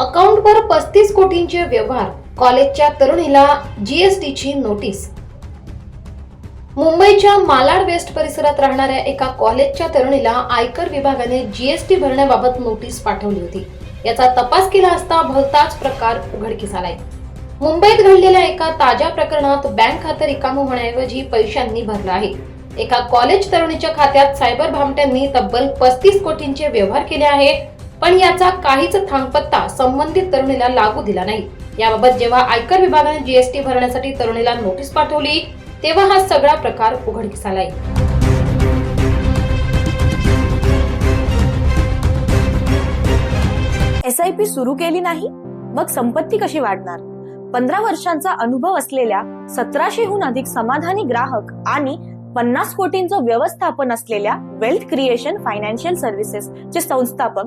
अकाउंटवर पस्तीस कोटींचे व्यवहार कॉलेजच्या तरुणीला जीएसटीची नोटीस. मुंबईच्या मालाड वेस्ट परिसरात राहणाऱ्या एका कॉलेजच्या तरुणीला आयकर विभागाने जीएसटी भरण्याबाबत नोटीस पाठवली होती. याचा तपास केला असता भलताच प्रकार उघडकीस आलाय. मुंबईत घडलेल्या एका ताज्या प्रकरणात बँक खातं रिकामं होण्याऐवजी पैशांनी भरलं आहे. एका कॉलेज तरुणीच्या खात्यात सायबर भामट्यांनी तब्बल पस्तीस कोटींचे व्यवहार केले आहे. पण याचा काहीच थांगपत्ता संबंधित तरुणीला लागू दिला नाही. याबाबत जेव्हा आयकर विभागाने जीएसटी भरण्यासाठी तरुणीला नोटीस पाठवली तेव्हा हा सगळा प्रकार उघडकीस आलाय. एस आय पी सुरू केली नाही मग संपत्ती कशी वाढणार? पंधरा वर्षांचा अनुभव असलेल्या सतराशेहून अधिक समाधानी ग्राहक आणि पन्नास कोटींचं व्यवस्थापन असलेल्या वेल्थ क्रिएशन फायनान्शियल सर्व्हिसेस चे संस्थापक